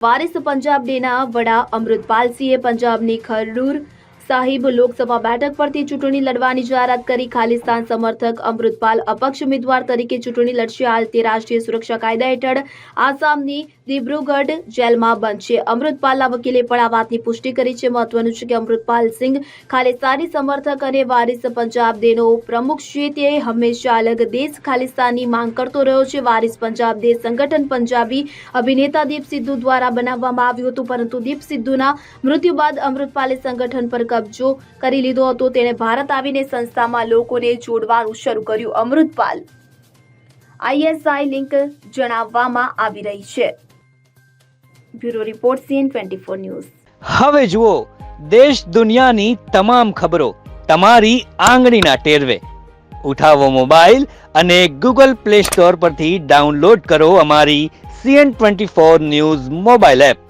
વારિસ પંજાબ ડેના વડા અમૃતપાલસિંહે પંજાબની ખરડૂર સાહિબ લોકસભા બેઠક પરથી ચૂંટણી લડવાની જાહેરાત કરી. ખાલિસ્તાન સમર્થક અમૃતપાલ અપક્ષ ઉમેદવાર તરીકે ચૂંટણી લડશે. હાલ તે રાષ્ટ્રીય સુરક્ષા કાયદા હેઠળ આસામની દિબ્રુગઢ જેલમાં બંધ છે. અમૃતપાલના વકીલે પણ આ વાતની પુષ્ટિ કરી છે. મહત્વનું છે કે અમૃતપાલ સિંઘ ખાલિસ્તાની સમર્થક અને વારિસ પંજાબ દેનો પ્રમુખ છે. તે હંમેશા અલગ દેશ ખાલિસ્તાનની માંગ કરતો રહ્યો છે. વારિસ પંજાબ દેશ સંગઠન પંજાબી અભિનેતા દીપ સિદ્ધુ દ્વારા બનાવવામાં આવ્યું હતું. પરંતુ દીપ સિદ્ધુના મૃત્યુ બાદ અમૃતપાલે સંગઠન પર કબજો કરી લીધો હતો. તેણે ભારત આવીને સંસ્થામાં લોકોને જોડવાનું શરૂ કર્યું. અમૃતપાલ આઈએસઆઈ લિંક જણાવવામાં આવી રહી છે. Bureau report CN twenty four news. હવે જુઓ, દેશ દુનિયાની તમામ ખબરો તમારી આંગળીના ટેરવે. ઉઠાવો મોબાઈલ અને ગૂગલ પ્લે સ્ટોર પરથી ડાઉનલોડ કરો અમારી CN twenty four news mobile app.